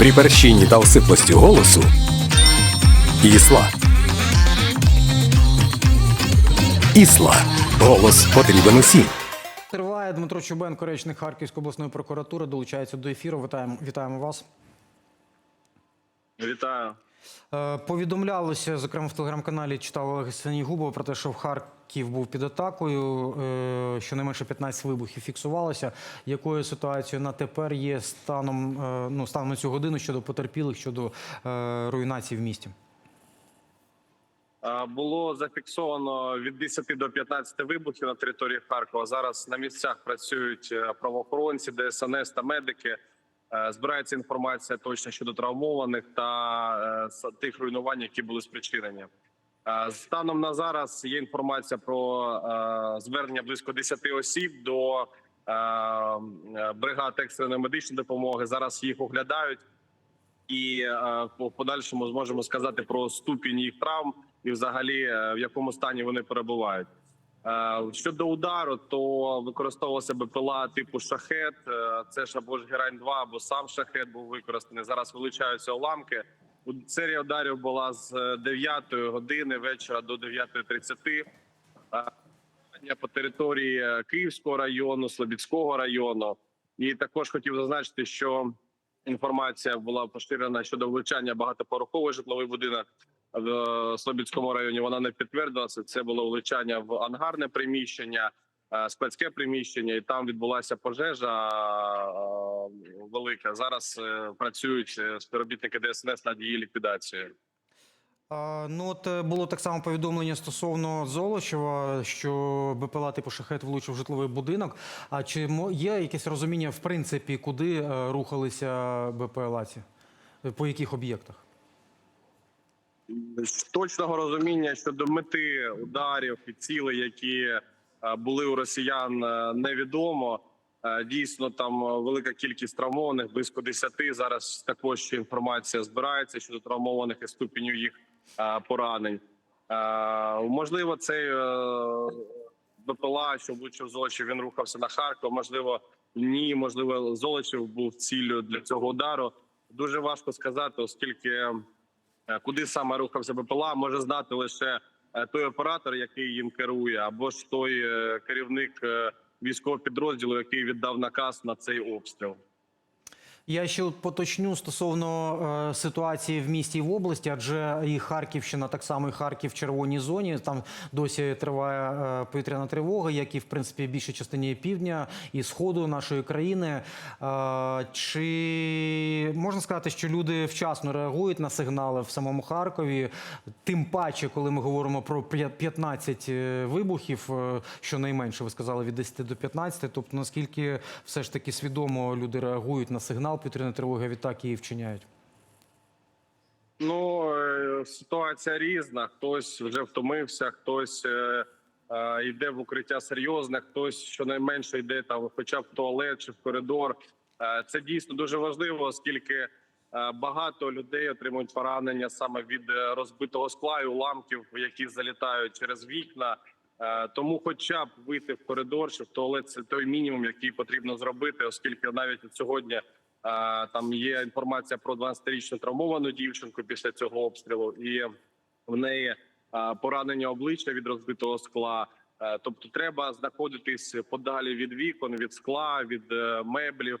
При перщині та осиплості голосу Ісла. Ісла. Голос потрібен усім. Триває Дмитро Чубенко, речник Харківської обласної прокуратури, долучається до ефіру. Вітаємо, вітаємо вас. Вітаю. Е, Повідомлялося, зокрема в телеграм-каналі читав Олег Сенігубов про те, що в Харків був під атакою. е, Щонайменше 15 вибухів фіксувалося. Якою ситуацією на тепер є станом, е, ну, станом на цю годину щодо потерпілих, щодо руйнації в місті? Було зафіксовано від 10 до 15 вибухів на території Харкова. Зараз на місцях працюють правоохоронці, ДСНС та медики. Е, Збирається інформація точно щодо травмованих та е, тих руйнувань, які були спричинені. Е, Станом на зараз є інформація про звернення близько 10 осіб до бригад екстреної медичної допомоги. Зараз їх оглядають. і по подальшому зможемо сказати про ступінь їх травм і, взагалі, в якому стані вони перебувають. Е, Щодо удару, то використовувалася БПЛА типу шахет. Е, Це ж або ж герань 2 або сам шахет був використаний. Зараз вилучаються уламки. Серія ударів була з е, 9 години вечора до 9.30. Е, по території е, Київського району, Слобідського району. І також хотів зазначити, що інформація була поширена щодо влучання багатоповерховий житловий будинок в Слобідському районі. Вона не підтвердилася. Це було влучання в ангарне приміщення, е, спецьке приміщення, і там відбулася пожежа е, велика. Зараз е, працюють співробітники ДСНС над її ліквідацією. Ну, от було так само повідомлення стосовно Золочева, що БПЛА типу шахет влучив житловий будинок. А чи є якесь розуміння, в принципі, куди рухалися БПЛА ці? Е, По яких об'єктах? Точного розуміння щодо мети ударів і цілей, які е, були у росіян, е, невідомо. Е, Дійсно, там велика кількість травмованих, близько 10. Зараз також інформація збирається щодо травмованих і ступеню їх поранень. Можливо, цей БПЛА, що влучив Золочів, він рухався на Харків. Можливо, ні. Можливо, Золочів був ціллю для цього удару. Дуже важко сказати, оскільки. Е, Куди саме рухався БПЛА, може знати лише е, той оператор, який їм керує, або ж той е, керівник військового підрозділу, який віддав наказ на цей обстріл. Я ще поточню стосовно е, ситуації в місті і в області, адже і Харківщина, так само і Харків в червоній зоні. Там досі триває е, повітряна тривога, як і в принципі в більшій частині півдня і сходу нашої країни. Е, чи можна сказати, що люди вчасно реагують на сигнали в самому Харкові? Тим паче, коли ми говоримо про п'я- 15 е, вибухів, е, щонайменше ви сказали від 10 до 15, Тобто наскільки все ж таки свідомо люди реагують на сигнал повітряної тривоги, відтак її вчиняють? Ну е, ситуація різна. Хтось вже втомився, хтось е, е, йде в укриття серйозне, хтось щонайменше йде там, хоча б в туалет чи в коридор. Це дійсно дуже важливо, оскільки багато людей отримують поранення саме від розбитого скла і уламків, які залітають через вікна. Тому, хоча б вийти в коридор чи в туалет, це той мінімум, який потрібно зробити, оскільки навіть сьогодні там є інформація про 12-річну травмовану дівчинку після цього обстрілу, і в неї поранення обличчя від розбитого скла. Е, Тобто, треба знаходитись подалі від вікон, від скла, від е, меблів,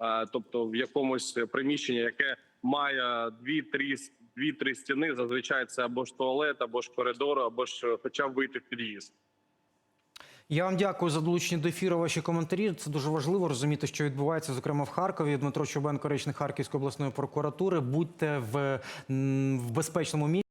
е, тобто в якомусь приміщенні, яке має дві-три дві-три стіни. Зазвичай це або ж туалет, або ж коридор, або ж хоча б вийти в під'їзд. Я вам дякую за долучення до ефіру. Ваші коментарі. Це дуже важливо розуміти, що відбувається, зокрема в Харкові. Дмитро Чубенко, речник Харківської обласної прокуратури. Будьте в, в безпечному місці.